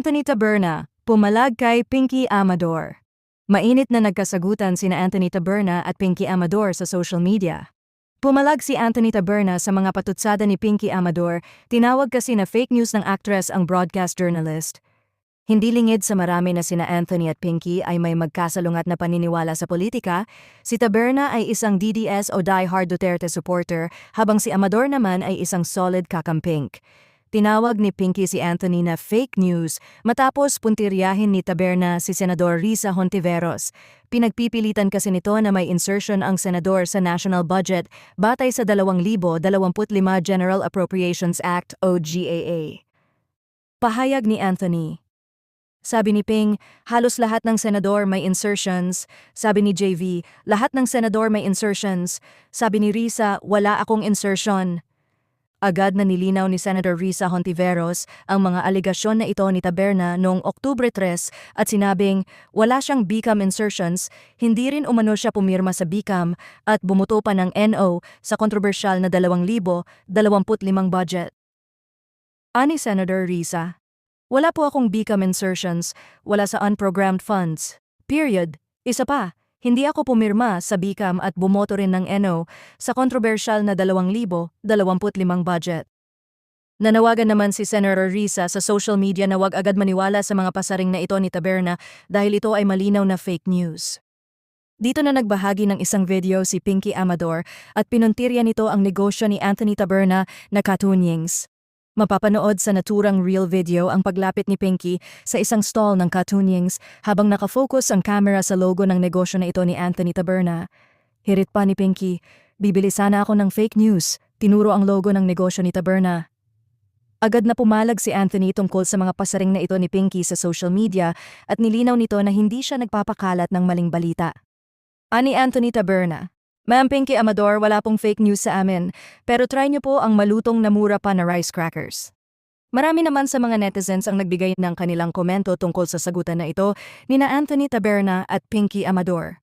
Anthony Taberna, pumalag kay Pinky Amador. Mainit na nagkasagutan sina Anthony Taberna at Pinky Amador sa social media. Pumalag si Anthony Taberna sa mga patutsada ni Pinky Amador, tinawag kasi na fake news ng actress ang broadcast journalist. Hindi lingid sa marami na sina Anthony at Pinky ay may magkasalungat na paniniwala sa politika, si Taberna ay isang DDS o die-hard Duterte supporter habang si Amador naman ay isang solid kakampink. Tinawag ni Pinky si Anthony na fake news matapos puntiryahin ni Taberna si Senador Risa Hontiveros. Pinagpipilitan kasi nito na may insertion ang senador sa national budget batay sa 2025 General Appropriations Act o GAA. Pahayag ni Anthony, sabi ni Ping, halos lahat ng senador may insertions. Sabi ni JV, lahat ng senador may insertions. Sabi ni Risa, wala akong insertion. Agad na nilinaw ni Senator Risa Hontiveros ang mga aligasyon na ito ni Taberna noong Oktubre 3 at sinabing wala siyang BCAM insertions, hindi rin umano siya pumirma sa BCAM at bumuto pa ng NO sa kontrobersyal na 2,025 budget. Ani Senator Risa, wala po akong BCAM insertions, wala sa unprogrammed funds. Period. Isa pa, hindi ako pumirma sa BCAM at bumoto rin ng NO sa kontrobersyal na 2,025 budget. Nanawagan naman si Senator Risa sa social media na wag agad maniwala sa mga pasaring na ito ni Taberna dahil ito ay malinaw na fake news. Dito na nagbahagi ng isang video si Pinky Amador at pinuntirya nito ang negosyo ni Anthony Taberna na Katunyings. Mapapanood sa naturang real video ang paglapit ni Pinky sa isang stall ng Katunyings habang nakafocus ang camera sa logo ng negosyo na ito ni Anthony Taberna. Hirit pa ni Pinky, bibili sana ako ng fake news, tinuro ang logo ng negosyo ni Taberna. Agad na pumalag si Anthony tungkol sa mga pasaring na ito ni Pinky sa social media at nilinaw nito na hindi siya nagpapakalat ng maling balita. Ani Anthony Taberna, Ma'am Pinky Amador, wala pong fake news sa amin, pero try niyo po ang malutong na mura pa na rice crackers. Marami naman sa mga netizens ang nagbigay ng kanilang komento tungkol sa sagutan na ito ni na Anthony Taberna at Pinky Amador.